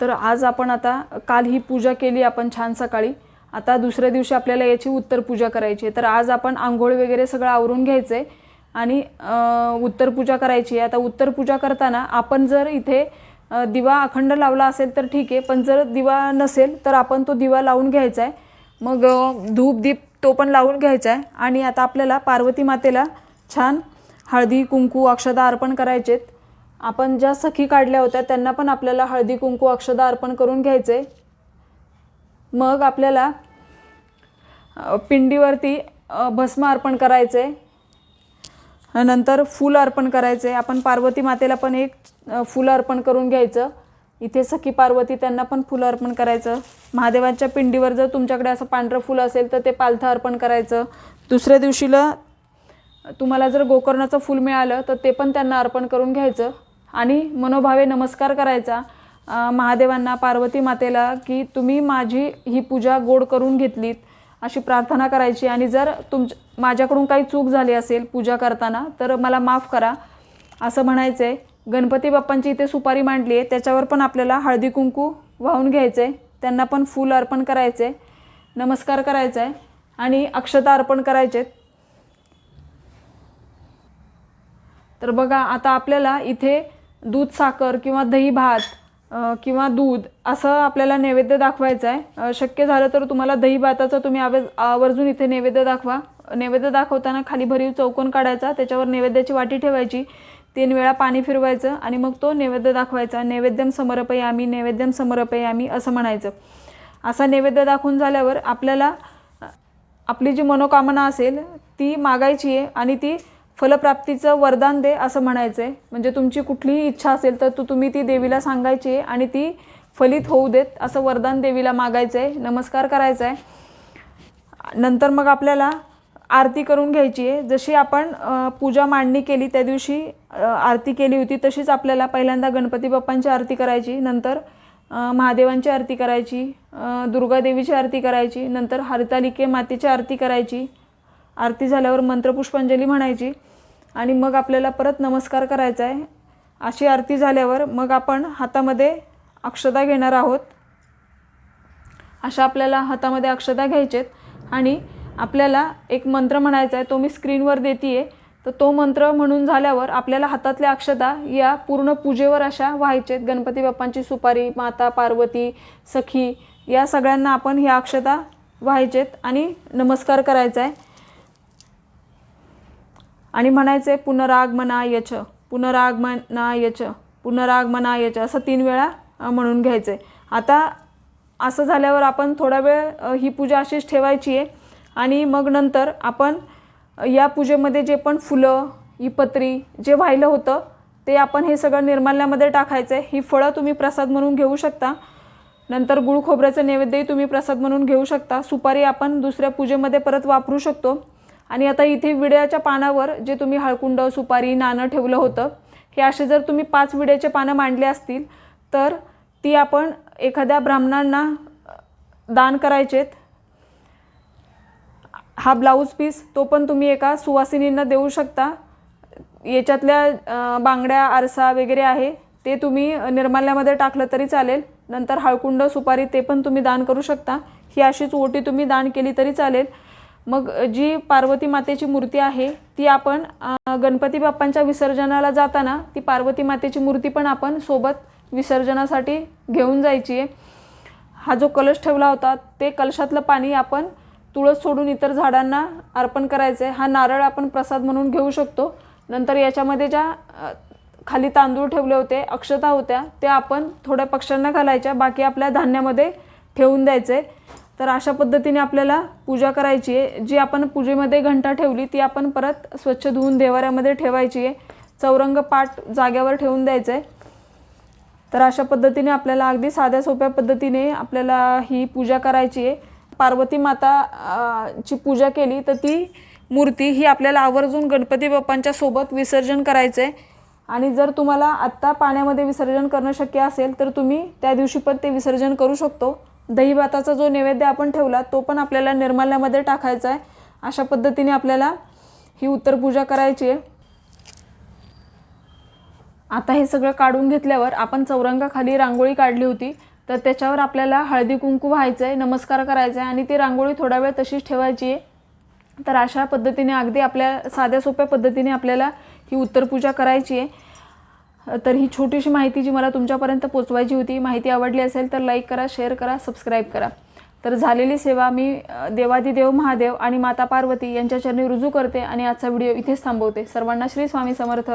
तर आज आपण आता काल ही पूजा केली आपण छान सकाळी. आता दुसऱ्या दिवशी आपल्याला याची उत्तर पूजा करायची आहे. तर आज आपण आंघोळ वगैरे सगळं आवरून घ्यायचं आहे आणि उत्तर पूजा करायची आहे. आता उत्तर पूजा करताना आपण जर इथे दिवा अखंड लावला असेल तर ठीक आहे. पण जर दिवा नसेल तर आपण तो दिवा लावून घ्यायचा आहे मग धूप दीप तो पण लावून घ्यायचा आहे आणि आता आपल्याला पार्वती मातेला छान हळदी कुंकू अक्षदा अर्पण करायचेत. आपण ज्या सखी काढल्या होत्या त्यांना पण आपल्याला हळदी कुंकू अक्षदा अर्पण करून घ्यायचे. मग आपल्याला पिंडीवरती भस्म अर्पण करायचे. नंतर फूल अर्पण करायचे. आपण पार्वती मातेला पण एक फूल अर्पण करून घ्यायचं. इथे सखी पार्वती त्यांना पण फुलं अर्पण करायचं. महादेवांच्या पिंडीवर जर तुमच्याकडे असं पांढरं फुल असेल तर ते पालथं अर्पण करायचं. दुसऱ्या दिवशीला तुम्हाला जर गोकर्णाचं फूल मिळालं तर ते पण त्यांना अर्पण करून घ्यायचं. आणि मनोभावे नमस्कार करायचा. महादेवांना पार्वती मातेला की तुम्ही माझी ही पूजा गोड करून घेतलीत अशी प्रार्थना करायची. आणि जर तुम माझ्याकडून काही चूक झाली असेल पूजा करताना तर मला माफ करा. असं म्हणायचं आहे गणपती बाप्पांची इथे सुपारी मांडली आहे त्याच्यावर पण आपल्याला हळदी कुंकू वाहून घ्यायचं आहे त्यांना पण फूल अर्पण करायचे नमस्कार करायचा आहे आणि अक्षता अर्पण करायचे तर बघा आता आपल्याला इथे दूध साखर किंवा दही भात किंवा दूध असं आपल्याला नैवेद्य दाखवायचं आहे. शक्य झालं तर तुम्हाला दही भाताचा तुम्ही आवेज आवर्जून इथे नैवेद्य दाखवा. नैवेद्य दाखवताना खाली भरीव चौकोन काढायचा त्याच्यावर नैवेद्याची वाटी ठेवायची तीन वेळा पाणी फिरवायचं आणि मग तो नैवेद्य दाखवायचा. नैवेद्यम समर्पयामी नैवेद्यम समर्पयामी असं म्हणायचं. असा नैवेद्य दाखवून झाल्यावर आपल्याला आपली जी मनोकामना असेल ती मागायची आहे आणि ती फलप्राप्तीचं वरदान दे असं म्हणायचं आहे म्हणजे तुमची कुठलीही इच्छा असेल तर तू तुम्ही ती देवीला सांगायची आहे आणि ती फलित होऊ देत असं वरदान देवीला मागायचं आहे नमस्कार करायचा आहे नंतर मग आपल्याला आरती करून घ्यायची आहे जशी आपण पूजा मांडणी केली त्या दिवशी आरती केली होती तशीच आपल्याला पहिल्यांदा गणपती बाप्पांची आरती करायची नंतर महादेवांची आरती करायची दुर्गादेवीची आरती करायची नंतर हरतालिके मातेची आरती करायची आरती झाल्यावर मंत्रपुष्पांजली म्हणायची आणि मग आपल्याला परत नमस्कार करायचा आहे. अशी आरती झाल्यावर मग आपण हातामध्ये अक्षता घेणार आहोत. अशा आपल्याला हातामध्ये अक्षता घ्यायचेत आणि आपल्याला एक मंत्र म्हणायचा आहे तो मी स्क्रीनवर देते आहे तर तो मंत्र म्हणून झाल्यावर आपल्याला हातातल्या अक्षता या पूर्ण पूजेवर अशा व्हायचेत. गणपती बाप्पांची सुपारी माता पार्वती सखी या सगळ्यांना आपण ह्या अक्षता व्हायचेत आणि नमस्कार करायचा आहे. आणि म्हणायचे पुनरागमनायच पुनरागमनायच पुनरागमनायच असं तीन वेळा म्हणून घ्यायचं. आहे आता असं झाल्यावर आपण थोडा वेळ ही पूजा अशीच ठेवायची आहे. आणि मग नंतर आपण या पूजेमध्ये जे पण फुलं ही पत्री जे व्हायलं होतं ते आपण हे सगळं निर्माल्यामध्ये टाकायचं. आहे ही फळं तुम्ही प्रसाद म्हणून घेऊ शकता. नंतर गुळ खोबऱ्याचं नैवेद्यही तुम्ही प्रसाद म्हणून घेऊ शकता. सुपारी आपण दुसऱ्या पूजेमध्ये परत वापरू शकतो. आणि आता इथे विड्याच्या पानावर जे तुम्ही हळकुंड सुपारी नाणं ठेवलं होतं हे असे जर तुम्ही पाच विड्याचे पानं मांडले असतील तर ती आपण एखाद्या ब्राह्मणांना दान करायचेत. हा ब्लाऊज पीस तो पण तुम्ही एका सुवासिनींना देऊ शकता. याच्यातल्या बांगड्या आरसा वगैरे आहे ते तुम्ही निर्माल्यामध्ये टाकलं तरी चालेल. नंतर हळकुंड सुपारी ते पण तुम्ही दान करू शकता. ही अशीच ओटी तुम्ही दान केली तरी चालेल. मग जी पार्वती मातेची मूर्ती आहे ती आपण गणपती बाप्पांच्या विसर्जनाला जाताना ती पार्वती मातेची मूर्ती पण आपण सोबत विसर्जनासाठी घेऊन जायची आहे. हा जो कलश ठेवला होता ते कलशातलं पाणी आपण तुळस सोडून इतर झाडांना अर्पण करायचं आहे हा नारळ आपण प्रसाद म्हणून घेऊ शकतो. नंतर याच्यामध्ये ज्या खाली तांदूळ ठेवले होते अक्षता होत्या त्या आपण थोड्या पक्ष्यांना घालायच्या. बाकी आपल्या धान्यामध्ये ठेवून द्यायचे तर अशा पद्धतीने आपल्याला पूजा करायची आहे. जी आपण पूजेमध्ये घंटा ठेवली ती आपण परत स्वच्छ धुवून देवाऱ्यामध्ये ठेवायची आहे. चौरंग पाट जाग्यावर ठेवून द्यायचं आहे तर अशा पद्धतीने आपल्याला अगदी साध्या सोप्या पद्धतीने आपल्याला ही पूजा करायची आहे. पार्वती माता ची पूजा केली तर ती मूर्ती ही आपल्याला आवर्जून गणपती बाप्पांच्या सोबत विसर्जन करायचं आहे आणि जर तुम्हाला आत्ता पाण्यामध्ये विसर्जन करणं शक्य असेल तर तुम्ही त्या दिवशी पण ते विसर्जन करू शकतो. दही भाताचा जो नैवेद्य आपण ठेवला तो पण आपल्याला निर्माल्यामध्ये टाकायचा आहे. अशा पद्धतीने आपल्याला ही उत्तर पूजा करायची आहे. आता हे सगळं काढून घेतल्यावर आपण चौरंगाखाली रांगोळी काढली होती तर त्याच्यावर आपल्याला हळदी कुंकू व्हायचं आहे नमस्कार करायचा आहे आणि ती रांगोळी थोडा वेळ तशीच ठेवायची आहे. तर अशा पद्धतीने अगदी आपल्या साध्या सोप्या पद्धतीने आपल्याला ही उत्तरपूजा करायची आहे. तर ही छोटीशी माहिती जी मला तुमच्यापर्यंत पोचवायची होती माहिती आवडली असेल तर लाईक करा शेअर करा सबस्क्राईब करा. तर झालेली सेवा मी देवादिदेव महादेव आणि माता पार्वती यांच्या चरणी रुजू करते आणि आजचा व्हिडिओ इथेच थांबवते. सर्वांना श्री स्वामी समर्थ.